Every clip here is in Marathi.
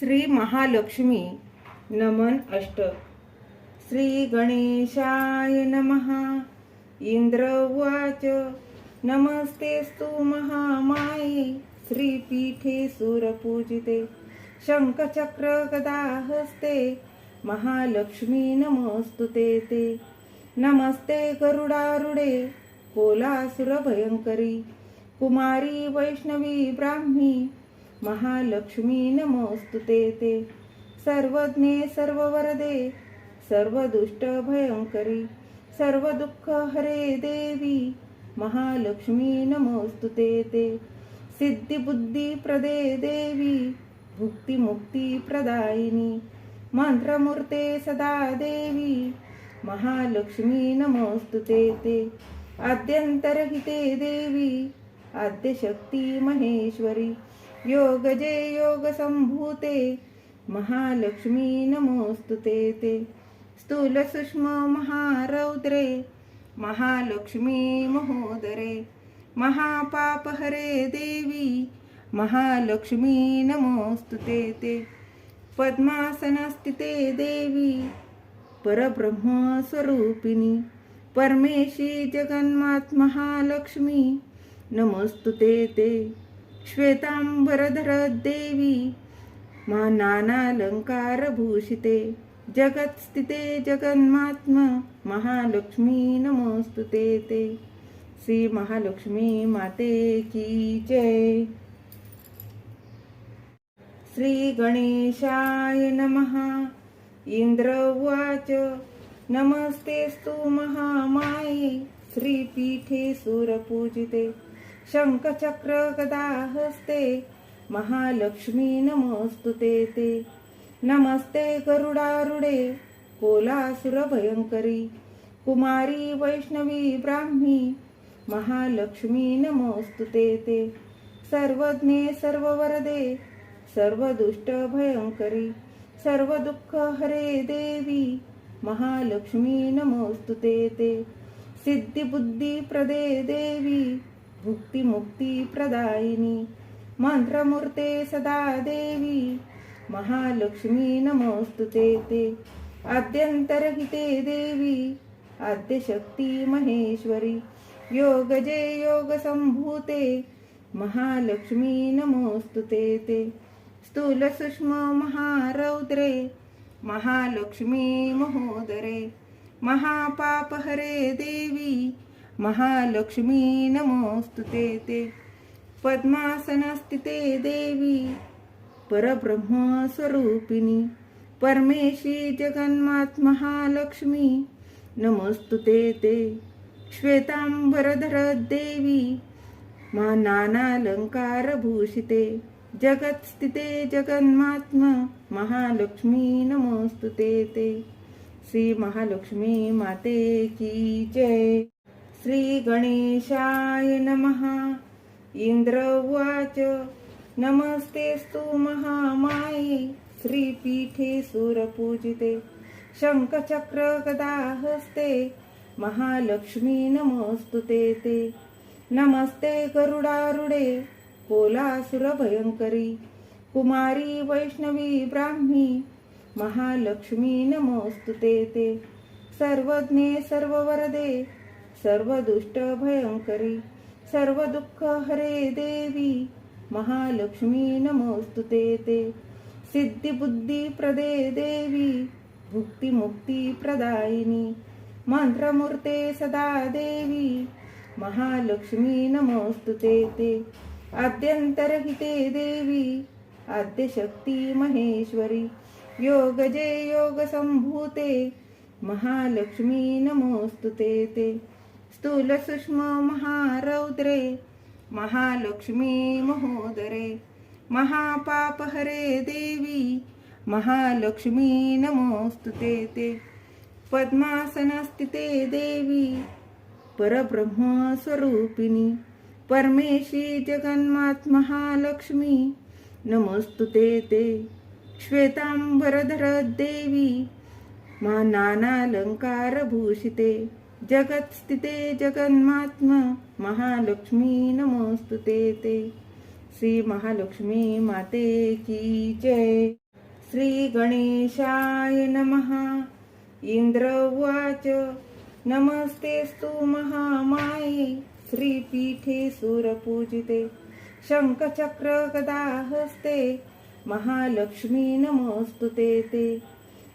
श्री महालक्ष्मी नमन अष्ट. श्री गणेशाय नमः. इंद्र उवाच नमस्तेस्तु महामाये. श्रीपीठे सुरपूजिते शङ्खचक्र गदाहस्ते. महालक्ष्मी ते ते. नमस्ते गरुडारुडे कोलासुरभयङ्करी. कुमारी वैष्णवी ब्राह्मी महालक्ष्मी नमोस्तुते ते सर्वज्ञे सर्ववरदे सर्वदुष्टभयङ्करी सर्वदुःखहरे देवी महालक्ष्मी नमोस्तुते ते सिद्धिबुद्धिप्रदे देवी भुक्तिमुक्तिप्रदायिनी मन्त्रमूर्ते सदा देवी महालक्ष्मी नमोस्तुते ते आद्यन्तरहिते देवी आद्यशक्ती महेश्वरी योगजे योगसम्भूते महालक्ष्मी नमोस्तुते ते. स्थूलसूक्ष्म महारौद्रे महालक्ष्मी महोदरे. महापापहरे देवी महालक्ष्मी नमोस्तुते ते. पद्मासनस्थिते देवी परब्रह्मस्वरूपिणी. परमेशी जगन्मात महालक्ष्मी नमोस्तुते ते. श्वेतांबरधर देवी मा नानालङ्कारभूषिते। जगत्स्थिते जगन्मात्म महालक्ष्मी नमोस्तुते ते श्री महालक्ष्मी माते की जय। श्री गणेशाय नमः। इंद्र उवाच नमस्तेस्तु महामाये। श्रीपीठे सुरपूजिते। शङ्खचक्र गदाहस्ते महालक्ष्मी नमोस्तुते ते नमस्ते गरुडारुडे कोलासुरभयङ्करी कुमारी वैष्णवी ब्राह्मी। महालक्ष्मी नमोस्तुते ते सर्वज्ञे सर्ववरदे सर्वदुष्टभयङ्करी सर्वदुःखहरे देवी। महालक्ष्मी नमोस्तुते ते। सिद्धिबुद्धिप्रदे देवी। भुक्तिमुक्तिप्रदायिनी मन्त्रमूर्ते सदा देवी महालक्ष्मी नमोस्तुते ते आद्यन्तरहिते देवी आद्यशक्ती महेश्वरी योगजे योगसम्भूते महालक्ष्मी नमोस्तुते ते स्थूलसूक्ष्म महारौद्रे महालक्ष्मी महोदरे महापापहरे देवी महालक्ष्मी नमोस्तुते ते पद्मासनस्थिते देवी परब्रह्मस्वरूपिणी। परमेशी जगन्मात महालक्ष्मी नमोस्तुते ते श्वेतांबरधर देवी मा नानालङ्कारभूषिते। जगत्स्थिते जगन्मात्म महालक्ष्मी नमोस्तुते ते श्री महालक्ष्मी माते की जय। श्री गणेशाय नमः। इंद्र उवाच नमस्तेस्तु महामाये श्रीपीठे सुरपूजिते शङ्खचक्रगदाहस्ते महालक्ष्मी नमोऽस्तु ते नमस्ते गरुडारुडे कोलासुरभयङ्करी कुमारी वैष्णवी ब्राह्मी महालक्ष्मी नमोस्तुते ते। सर्वज्ञे सर्ववरदे सर्वदुष्टभयङ्करी सर्वदुःखहरे देवी महालक्ष्मी नमोस्तुते ते सिद्धिबुद्धिप्रदे देवी भुक्तिमुक्तिप्रदायिनी मंत्रमूर्ते सदा देवी महालक्ष्मी नमोस्तुते ते आद्यन्तरहिते देवी आद्यशक्ती महेश्वरी योगजे योगसम्भूते महालक्ष्मी नमोस्तुते ते. स्थूलसूक्ष्म महारौद्रे महालक्ष्मी महोदरे महापापहरे देवी महालक्ष्मी नमोस्तुते ते पद्मासनस्थिते देवी परब्रह्मस्वरूपिणी परमेशी जगन्मात महालक्ष्मी नमोस्तुते ते। श्वेतांबरधर देवी मा नानालंकारभूषिते जगत्स्थिते जगन्मात्म महालक्ष्मी नमोस्तुते ते श्री महालक्ष्मी माते की जय। श्री गणेशाय नमः। इंद्र उवाच नमस्तेस्तु महामाये। श्रीपीठे सुरपूजिते शङ्खचक्र गदाहस्ते। महालक्ष्मी नमोऽस्तुते ते।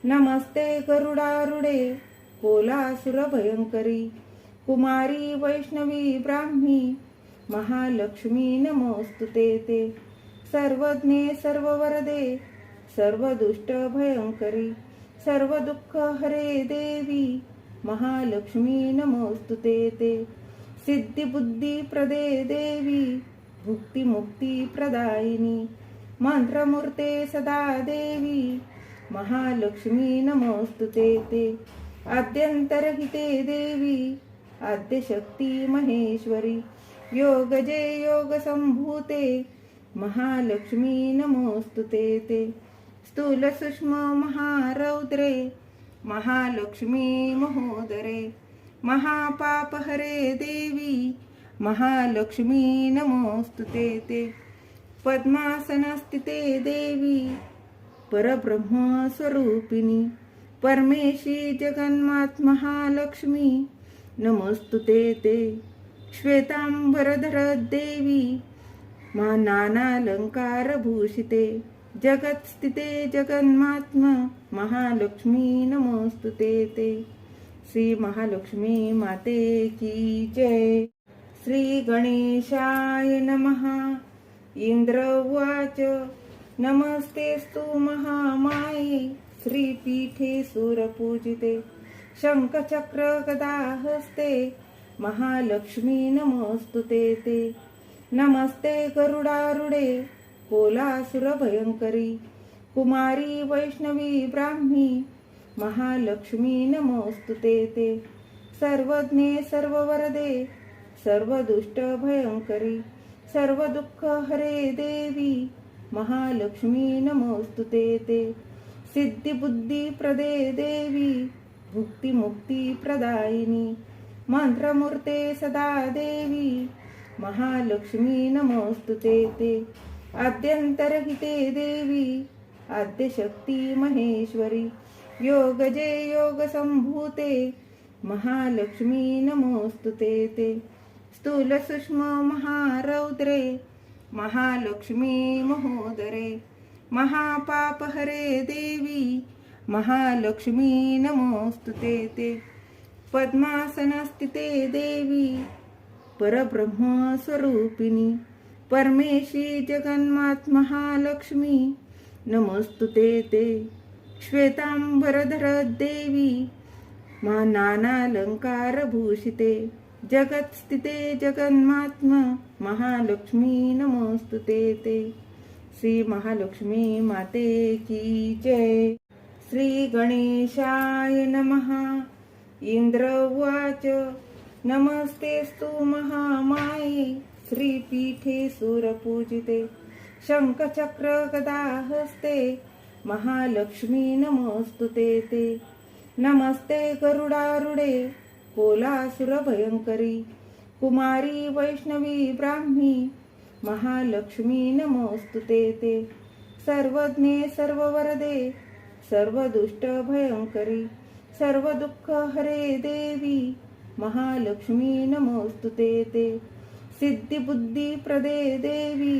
नमस्ते गरुडारुडे। कोलासुरभयङ्करी कुमारी वैष्णवी ब्राह्मी महालक्ष्मी नमोऽस्तुते ते सर्वज्ञे सर्ववरदे सर्वदुष्ट सर्व सर्वदुःख हरे देवी महालक्ष्मी नमोऽस्तुते ते सिद्धिबुद्धिप्रदे देवी भुक्तिमुक्तिप्रदायिनी मंत्रमूर्ते सदा देवी महालक्ष्मी नमोऽस्तुते ते। आद्यन्तरहिते देवी आद्यशक्ती महेश्वरी योगजे योगसम्भूते महालक्ष्मी नमोस्तुते ते स्थूलसूक्ष्म महारौद्रे महालक्ष्मी महोदरे महापापहरे देवी महालक्ष्मी नमोस्तुते ते पद्मासनस्थिते देवी परब्रह्मस्वरूपिणी परमेशी जगन्मात महालक्ष्मी नमोस्तुते ते। श्वेतांबरधर देवी मा नानालंकारभूषिते जगत्स्थिते जगन्मात्म महालक्ष्मी। नमोस्तुते ते श्री महालक्ष्मी माते की जय। श्री गणेशाय नमः। इंद्र उवाच। नमस्तेस्तु महामाये। श्रीपीठे सुरपूजिते शङ्खचक्र गदाहस्ते महालक्ष्मी नमोऽस्तुते ते नमस्ते गरुडारुडे कोलासुरभयङ्करी कुमारी वैष्णवी ब्राह्मी महालक्ष्मी नमोऽस्तुते ते सर्वज्ञे सर्ववरदे सर्वदुष्टभयङ्करी सर्वदुःख हरे देवी महालक्ष्मी नमोस्तुते ते। सिद्धिबुद्धिप्रदे देवी भुक्तिमुक्तिप्रदायिनी मन्त्रमूर्ते सदा देवी महालक्ष्मी नमोस्तुते ते आद्यन्तरहिते देवी आद्यशक्ति महेश्वरी योगजे योगसम्भूते महालक्ष्मी नमोस्तुते ते स्थूलसूक्ष्म महारौद्रे महालक्ष्मी महोदरे। महापापहरे देवी महालक्ष्मी नमोस्तुते ते पद्मासनस्थिते देवी परब्रह्मस्वरूपिणी. परमेशी जगन्मात महालक्ष्मी नमोस्तुते ते श्वेतांबरधर देवी मा नानालङ्कारभूषिते. जगत्स्थिते जगन्मात्म महालक्ष्मी नमोस्तुते ते. श्री महालक्ष्मी माते की जय. श्री गणेशाय नमः. इंद्र उवाच नमस्तेस्तु महामाये. श्रीपीठे सुरपूजिते शङ्खचक्र गदाहस्ते. महालक्ष्मी नमोऽस्तुते ते नमस्ते गरुडारुडे कोलासुरभयङ्करी कुमारी वैष्णवी ब्राह्मी महालक्ष्मी नमोऽस्तुते ते सर्वज्ञे सर्ववरदे सर्वदुष्ट भयङ्करी सर्वदुःख हरे देवी महालक्ष्मी नमोस्तुते ते सिद्धिबुद्धिप्रदे देवी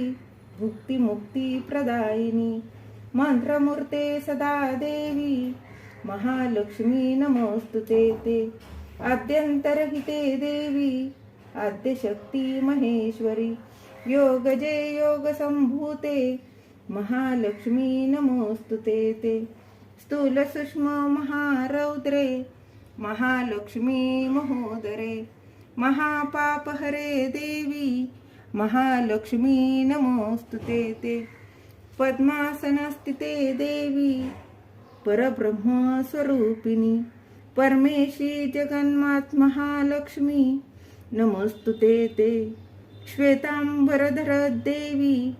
भुक्तिमुक्तिप्रदायिनी मंत्रमूर्ते सदा देवी महालक्ष्मी नमोस्तुते ते आद्यन्तरहिते देवी आद्यशक्ती महेश्वरी योगजे संभूते महालक्ष्मी नमोस्तुते ते स्थूलसूक्ष्म महारौद्रे महालक्ष्मी महोदरे। महापापहरे देवी महालक्ष्मी नमोस्तुते ते पद्मासनस्थिते देवी परब्रह्मस्वरूपिणी परमेशी जगन्मात्महालक्ष्मी महालक्ष्मी नमोस्तुते ते। श्वेतांबरधर देवी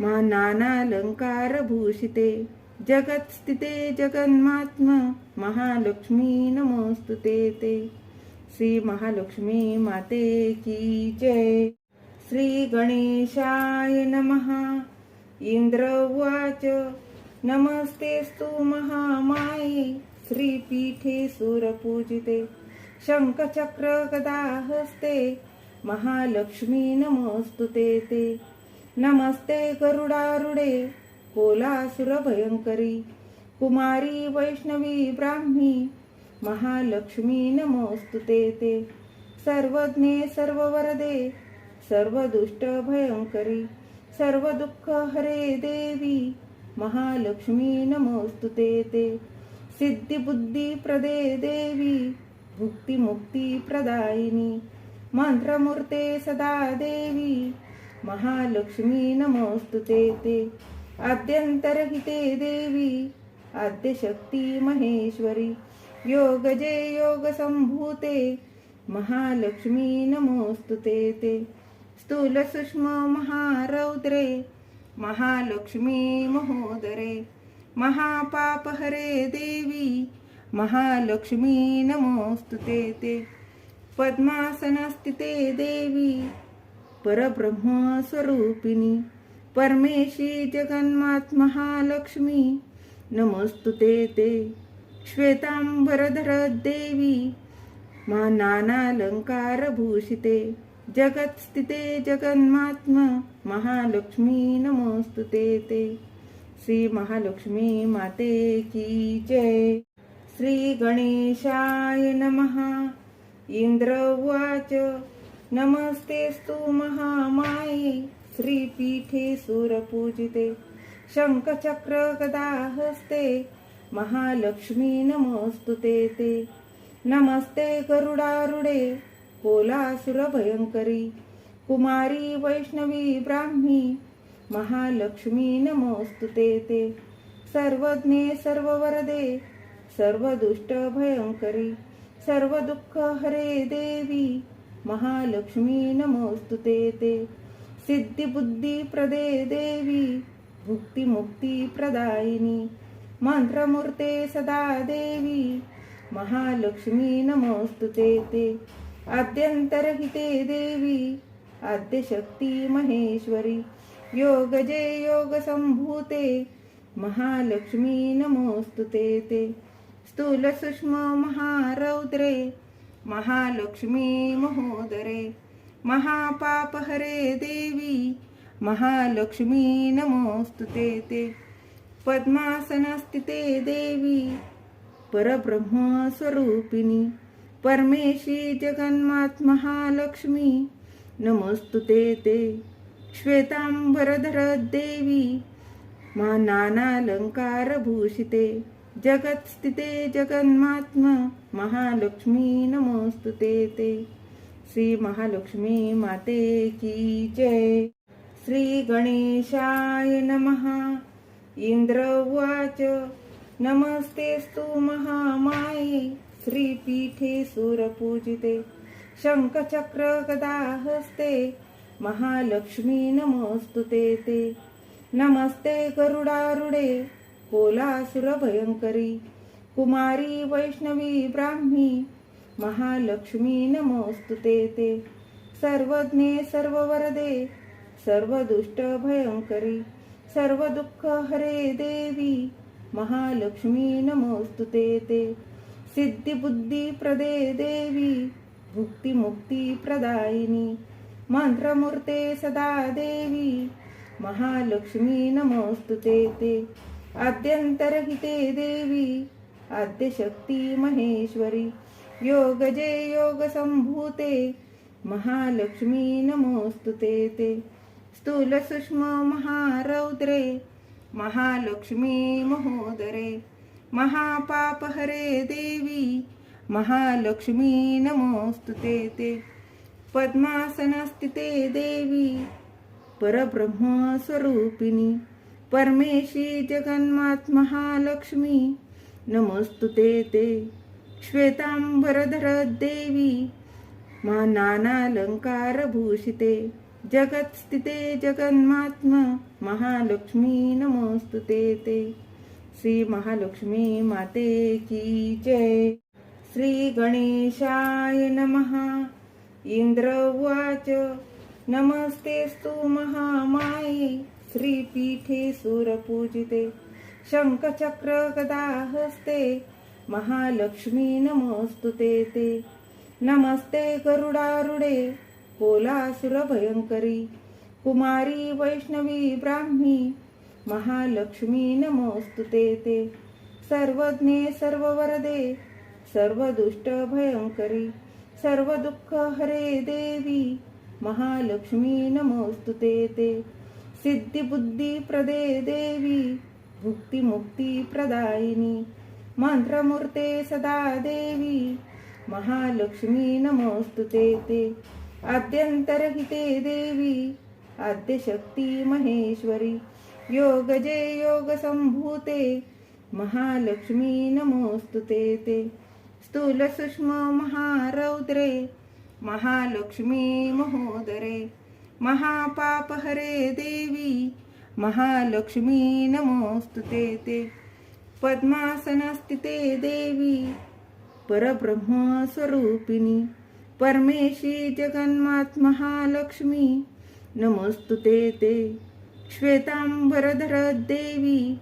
मा नानालङ्कारभूषिते। जगत्स्थिते जगन्मात्म महालक्ष्मी नमोस्तुते ते श्री महालक्ष्मी माते की जय। श्री गणेशाय नमः। इंद्र उवाच नमस्तेस्तु महामाये। श्रीपीठे सुरपूजिते। शङ्खचक्रगदाहस्ते हस्ते महालक्ष्मी नमोस्तुते ते नमस्ते गरुडारुडे कोलासुरभयङ्करी कुमारी वैष्णवी ब्राह्मी। महालक्ष्मी नमोस्तुते ते सर्वज्ञे सर्ववरदे सर्वदुष्टभयङ्करी सर्वदुःखहरे देवी। महालक्ष्मी नमोस्तुते ते सिद्धिबुद्धिप्रदे देवी भुक्तिमुक्तिप्रदायिनी मंत्रमूर्ते सदा देवी महालक्ष्मी नमोस्तुते ते आद्यंतरहिते देवी आद्यशक्ती महेश्वरी। योगजे योगसम्भूते महालक्ष्मी नमोस्तुते ते स्थूल सूक्ष्म महारौद्रे महालक्ष्मी महोदरे। महापापहरे देवी महालक्ष्मी नमोस्तुते ते। पद्मासनस्थिते देवी परब्रह्मस्वरूपिणी परमेशी जगन्मात महालक्ष्मी नमोस्तुते ते। श्वेतांबरधर देवी मा नानालङ्कारभूषिते। जगत्स्थिते जगन्मात्म महालक्ष्मी। नमोस्तुते ते श्री महालक्ष्मी माते की जय। श्री गणेशाय नमः। इंद्र उवाच नमस्तेस्तु महामाये श्रीपीठे सुरपूजिते शङ्खचक्र गदा महालक्ष्मी नमोऽस्तु ते। नमस्ते गरुडारुडे कोलासुरभयङ्करी कुमारी वैष्णवी ब्राह्मी महालक्ष्मी नमोस्तुते ते। सर्वज्ञे सर्ववरदे सर्वदुष्टभयङ्करी सर्वदुःखहरे देवी महालक्ष्मी नमोस्तुते ते सिद्धिबुद्धिप्रदे देवी भुक्तिमुक्तिप्रदायिनी मंत्रमूर्ते सदा देवी महालक्ष्मी नमोस्तुते ते आद्यंतरहिते देवी आद्यशक्ति महेश्वरी योगजे योगसम्भूते महालक्ष्मी नमोस्तुते ते. स्थूल सूक्ष्म महारौद्रे महालक्ष्मी महोदरे महापापहरे देवी महालक्ष्मी नमोस्तुते ते पद्मासनस्थिते देवी परब्रह्मस्वरूपिणी परमेशी जगन्मात महालक्ष्मी नमोस्तुते ते श्वेतांबरधर देवी मा नानालङ्कारभूषिते जगत्स्थिते जगन्मात्म। महालक्ष्मी नमोस्तुते ते श्री महालक्ष्मी माते की जय। श्री गणेशाय नमः। इंद्र उवाच नमस्तेस्तु महामाये। श्रीपीठे सुरपूजिते। शङ्खचक्र गदा महालक्ष्मी नमोस्तुते ते। नमस्ते गरुडारुडे। कोलासुरभयङ्करी कुमारी वैष्णवी ब्राह्मी महालक्ष्मी नमोस्तुते ते सर्वज्ञे सर्ववरदे सर्वदुष्ट भयंकरी सर्वदुःख सर्वदुःखहरे देवी महालक्ष्मी नमोस्तुते ते सिद्धिबुद्धिप्रदे देवी भुक्तिमुक्तिप्रदायिनी मंत्रमूर्ते सदा देवी महालक्ष्मी नमोस्तुते ते। आद्यंतरहिते देवी आद्यशक्ती महेश्वरी योगजे योगसम्भूते महालक्ष्मी नमोस्तुते ते स्थूल सूक्ष्म महारौद्रे महालक्ष्मी महोदरे महापापहरे देवी महालक्ष्मी नमोस्तुते ते पद्मासनस्थिते देवी परब्रह्मस्वरूपिणी परमेशी जगन्मात महालक्ष्मी नमोस्तुते ते। श्वेतांबरधर देवी मा नानालङ्कारभूषिते। जगत्स्थिते जगन्मात्म महालक्ष्मी। नमोस्तुते ते श्री महालक्ष्मी माते की जय। श्री गणेशाय नमः। इंद्र उवाच। नमस्तेस्तु महामाये। श्रीपीठे सुरपूजिते शङ्खचक्र गदा महालक्ष्मी नमोस्तुते ते नमस्ते गरुडारुडे कोलासुरभयङ्करी कुमारी वैष्णवी ब्राह्मी महालक्ष्मी नमोस्तुते ते सर्वज्ञे सर्ववरदे सर्वदुष्टभयङ्करी सर्वदुःखहरे हरे देवी महालक्ष्मी नमोस्तुते ते। सिद्धिबुद्धिप्रदे देवी भुक्तिमुक्तिप्रदायिनी मन्त्रमूर्ते मंत्रमूर्ते सदा देवी महालक्ष्मी नमोस्तुते ते आद्यंतरहिते देवी आद्यशक्ती महेश्वरी योगजे योगसम्भूते महालक्ष्मी नमोस्तुते ते ते सूक्ष्म महारौद्रे महालक्ष्मी महोदरे। महापाप हरे देवी महालक्ष्मी नमोस्तुते ते पद्मासनस्थिते देवी परब्रह्मस्वरूपिणी. परमेशी जगन्मात महालक्ष्मी नमोस्तुते ते श्वेतांबरधर देवी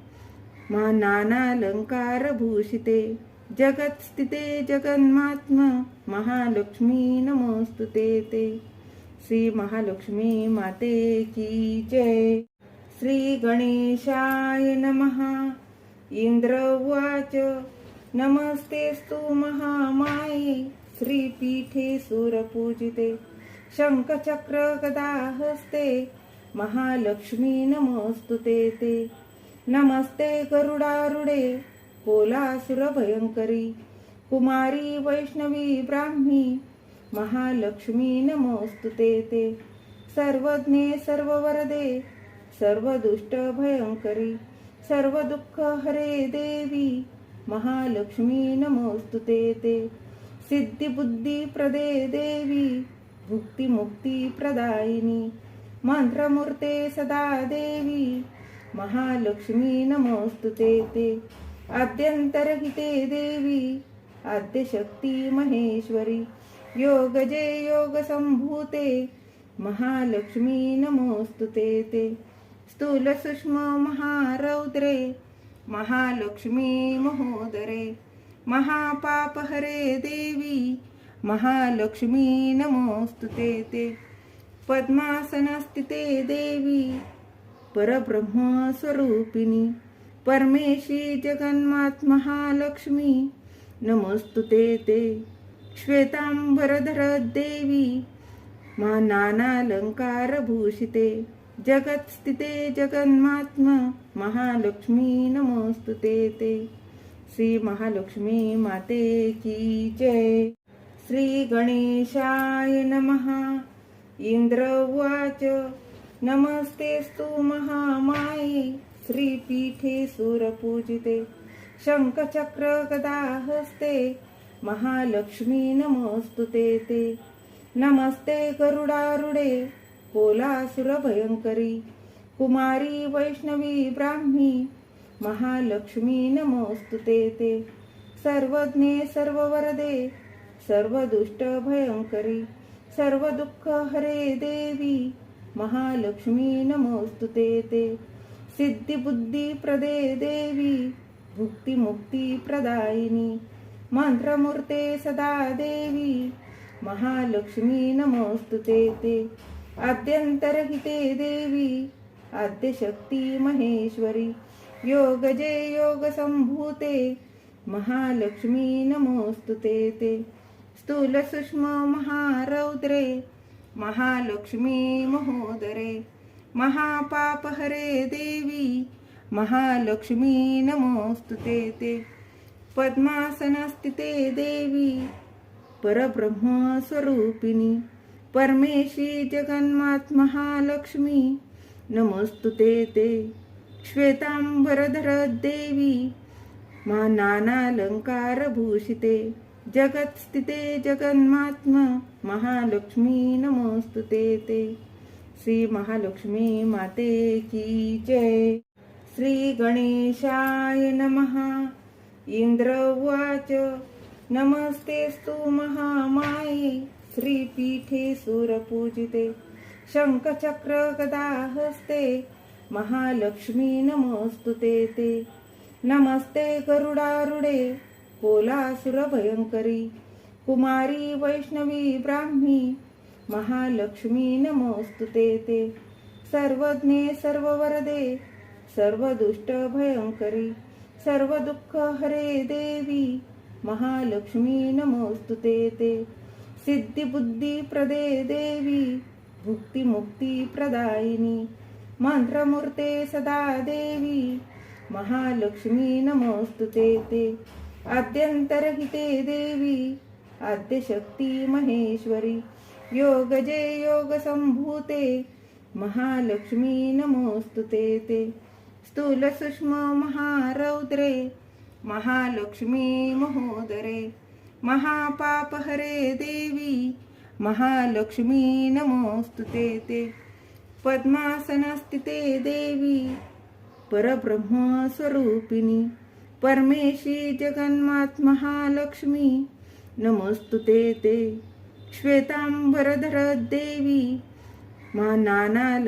मा नानालङ्कारभूषिते. जगत्स्थिते जगन्मात्म महालक्ष्मी नमोस्तुते ते. श्री महालक्ष्मी माते की जय. श्री गणेशाय नमः. इंद्र उवाच नमस्तेस्तु महामाये. श्रीपीठे सुरपूजिते शङ्खचक्र गदा महालक्ष्मी नमोऽस्तु ते नमस्ते गरुडारुडे कोलासुरभयङ्करी कुमारी वैष्णवी ब्राह्मी महालक्ष्मी नमोस्तुते ते सर्वज्ञे सर्ववरदे सर्वदुष्ट भयंकरी सर्व दुःख हरे देवी। महालक्ष्मी नमोस्तुते ते सिद्धिबुद्धी प्रदे देवी भुक्तिमुक्तिप्रदायिनी प्रदायिनी मंत्रमूर्ते सदा देवी। महालक्ष्मी नमोस्तुते ते आद्यंतरहिते देवी आद्यशक्ती महेश्वरी। योग जे योग संभूते महालक्ष्मी नमोस्तुते ते स्थूल सूक्ष्म महारौद्रे महालक्ष्मी महोदरे। महापाप हरे देवी महालक्ष्मी नमोस्तुते ते पद्मासनस्थिते देवी परब्रह्मस्वरूपिणी परमेशी जगन्मात महालक्ष्मी नमोस्तुते ते। श्वेतांबरधर देवी मा नानालंकार भूषिते जगत्स्थिते जगन्मात्म महालक्ष्मी नमोस्तुते ते। श्री महालक्ष्मी माते की जय। श्री गणेशाय नमः। इंद्र उवाच नमस्तेस्तु महामाये। श्रीपीठे सुरपूजिते शङ्खचक्रगदाहस्ते महालक्ष्मी नमोस्तुते ते नमस्ते गरुडारुडे भयंकरी कुमारी वैष्णवी ब्राह्मी। महालक्ष्मी नमोस्तुते ते सर्वज्ञे सर्ववरदे सर्वदुष्ट भयंकरी सर्व दुःख हरे देवी। महालक्ष्मी नमोस्तुते ते सिद्धिबुद्धी प्रदे देवी भुक्ती मंत्रमूर्ते सदा देवी महालक्ष्मी नमोस्तुते ते आद्यंतरहिते देवी आद्यशक्ती महेश्वरी। योग जे योग संभूते महालक्ष्मी नमोस्तुते ते स्थूल सूक्ष्म महारौद्रे महालक्ष्मी महोदरे। महापापहरे देवी महालक्ष्मी नमोस्तुते ते। पद्मासनस्थिते देवी परब्रह्मस्वरूपिणी परमेशी जगन्मात महालक्ष्मी नमोस्तुते ते। श्वेतांबरधर देवी मा नानालंकार भूषिते जगत्स्थिते जगन्मात्म महालक्ष्मी। नमोस्तुते ते श्री महालक्ष्मी माते की जय। श्री गणेशाय नमः। इंद्र उवाच नमस्तेस्तु महामाये श्रीपीठे सुरपूजिते शङ्खचक्र गदा महालक्ष्मी नमोऽस्तु ते. नमस्ते गरुडारुडे कोलासुरभयङ्करी कुमारी वैष्णवी ब्राह्मी महालक्ष्मी नमोऽस्तु ते. सर्वज्ञे सर्ववरदे सर्वदुष्ट भयंकरी सर्व दुःख हरे देवी महालक्ष्मी नमोस्तु ते सिद्धिबुद्धी प्रदे देवी भुक्तिमुक्ती प्रदायिनी मंत्रमूर्ते सदा देवी महालक्ष्मी नमोस्तु ते आद्यंतरहिते देवी आद्यशक्ती महेश्वरी योगजे योगसंभूते महालक्ष्मी नमोस्तुते ते. स्थूल सूक्ष्म महारौद्रे महालक्ष्मी महोदरे महापापहरे देवी महालक्ष्मी नमोस्तुते ते पद्मासनस्थिते देवी परब्रह्मस्वरूपिणी परमेशी जगन्मात महालक्ष्मी नमोस्तुते ते श्वेतांबरधर देवी मा नानालंकारभूषिते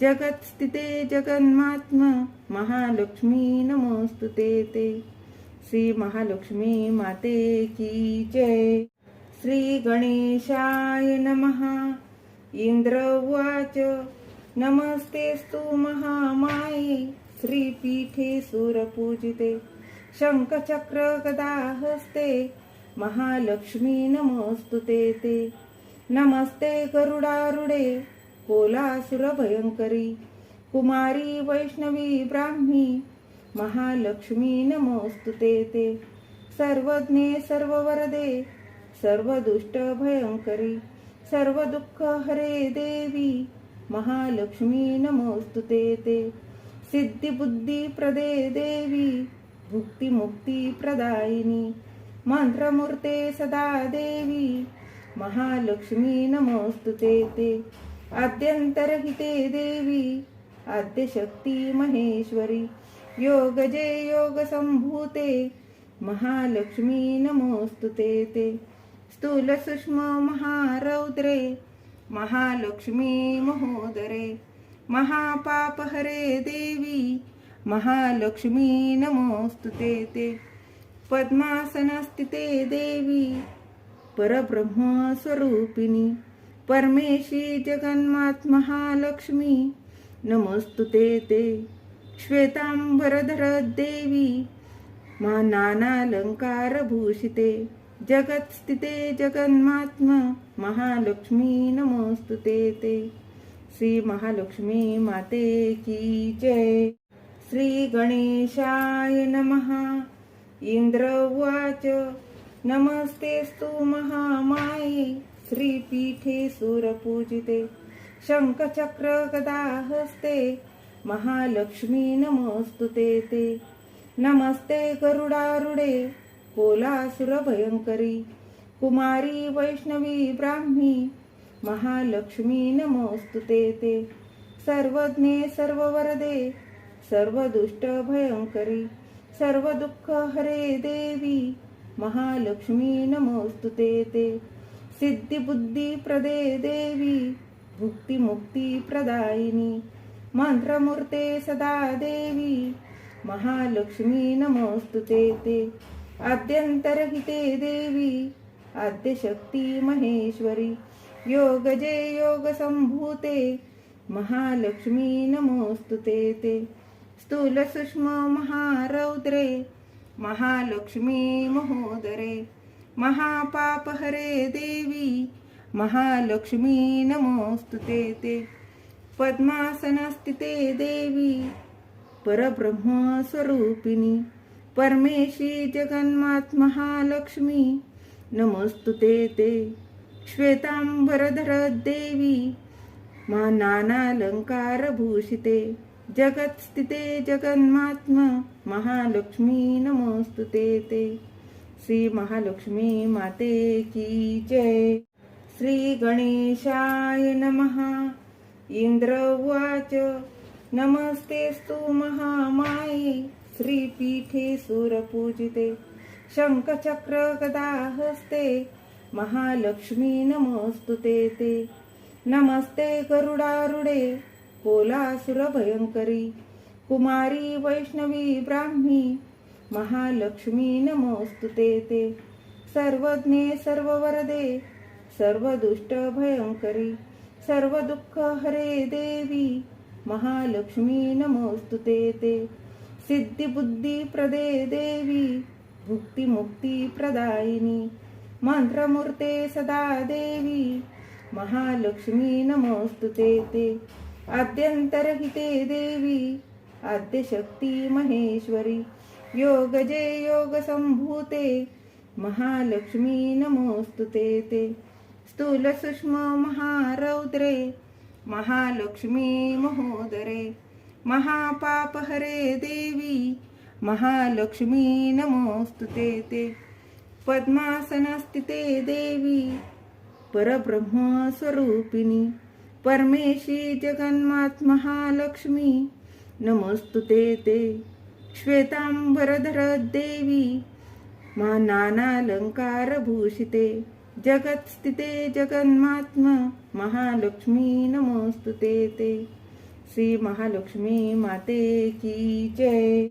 जगत्स्थिते जगन्मात्म महालक्ष्मी नमोस्तुते ते श्री महालक्ष्मी माते की जय। श्री गणेशाय नमः। इंद्र उवाच नमस्तेस्तु महामाये। श्रीपीठे सुरपूजिते शङ्खचक्र गदाहस्ते। महालक्ष्मी नमोस्तुते ते। नमस्ते गरुडारुडे। भयंकरी कुमारी वैष्णवी ब्राह्मी महालक्ष्मी नमोस्तुते ते. सर्वज्ञे सर्ववरदे सर्वदुष्ट भयंकरी सर्व दुःख हरे देवी महालक्ष्मी नमोस्तुते ते. सिद्धिबुद्धी प्रदे देवी भुक्तिमुक्ती प्रदायिनी मंत्रमूर्ते सदा देवी महालक्ष्मी नमोस्तुते ते. आद्यंतरहिते देवी आद्यशक्ती महेश्वरी योगजे संभूते महालक्ष्मी नमोस्तुते ते स्थूल सूक्ष्म महारौद्रे महालक्ष्मी महोदरे महापापहरे देवी महालक्ष्मी नमोस्तुते ते। पद्मासनस्थिते देवी परब्रह्मस्वरूपिणी परमेशी जगन्मात महालक्ष्मी नमोस्तुते ते श्वेतांबरधर देवी मा नानालंकारभूषिते जगत्स्थिते जगन्मात्म महालक्ष्मी नमोस्तुते ते श्री महालक्ष्मी माते की जय। श्री गणेशाय नमः। इंद्र उवाच नमस्तेस्तु महामाये। श्रीपीठे सुरपूजिते शङ्खचक्र गदाहस्ते महालक्ष्मी नमोस्तुते ते नमस्ते गरुडारुडे कोलासुरभयंकरी कुमारी वैष्णवी ब्राह्मी महालक्ष्मी नमोस्तुते ते सर्वज्ञे सर्ववरदे सर्वदुष्टभयङ्करी सर्वदुःखहरे हरे देवी महालक्ष्मी नमोस्तुते ते। सिद्धिबुद्धिप्रदे देवी भुक्तिमुक्तिप्रदायिनी मन्त्रमूर्ते सदा देवी महालक्ष्मी नमोस्तुते ते आद्यंतरहिते देवी आद्यशक्ति महेश्वरी योगजे योगसम्भूते महालक्ष्मी नमोस्तुते ते ते सूक्ष्म महारौद्रे महालक्ष्मी महोदरे। महापापहरे देवी महालक्ष्मी नमोस्तुते ते पद्मासनस्थिते देवी परब्रह्मस्वरूपिणी. परमेशी जगन्मात महालक्ष्मी नमोस्तुते ते श्वेतांबरधर देवी मा नानालङ्कारभूषिते. जगत्स्थिते जगन्मात्म महालक्ष्मी नमोस्तुते ते. श्री महालक्ष्मी माते की जय. श्री गणेशाय नमः. इंद्र उवाच नमस्तेस्तु महामाये. श्रीपीठे सुरपूजिते शङ्खचक्र गदाहस्ते. महालक्ष्मी नमोऽस्तु ते. नमस्ते गरुडारुडे कोलासुरभयंकरी. कुमारी वैष्णवी ब्राह्मी महालक्ष्मी नमोस्तु ते सर्वज्ञे सर्ववरदे सर्व दुष्ट भयंकरी सर्व दुःख हरे देवी महालक्ष्मी नमोस्तु ते सिद्धी प्रदे देवी भुक्तिमुक्तिप्रदायिनी मुक्ती प्रदायिनी सदा देवी महालक्ष्मी नमोस्तु ते आद्यंतरहिते देवी आद्यशक्ती महेश्वरी योग जे योग संभूते महालक्ष्मी नमोस्तुते ते. स्थूल सूक्ष्म महारौद्रे महालक्ष्मी महोदरे. महापाप हरे देवी महालक्ष्मी नमोस्तुते ते. पद्मासनस्थिते देवी परब्रह्मस्वरूपिणी परमेशी जगन्मात महालक्ष्मी नमोस्तुते ते. श्वेतांबरधर देवी मा नानालङ्कारभूषिते जगत्स्थिते जगन्मात्म महालक्ष्मी नमोस्तुते ते। श्री महालक्ष्मी माते की जय।